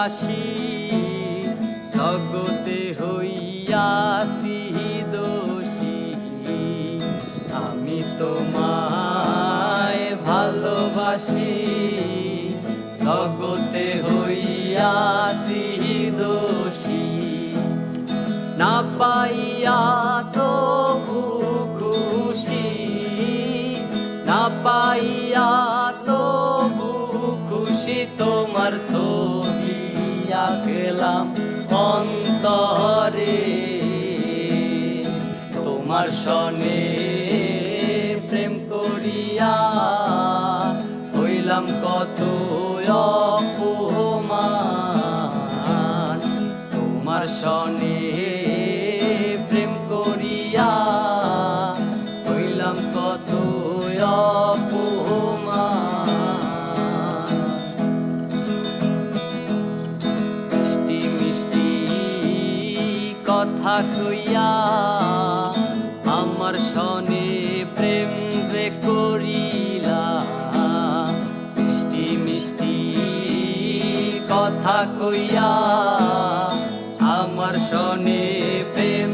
ভালোবাসি জগতে হইয়াছি দোষী। আমি তোমায় ভালোবাসি, জগতে হইয়াছি দোষী। না পাইয়া তবু খুশি, না পাইয়া তবু খুশি তোমার ছবি। আঁকলাম অন্তরে। তোমার সনে প্রেম করিয়া হইলাম কত অপমান। তোমার সনে প্রেম করিয়া হইলাম কত অপমান। কথা কইয়া আমার সনে প্রেম যে করিলা। মিষ্টি মিষ্টি কথা কইয়া আমার সনে প্রেম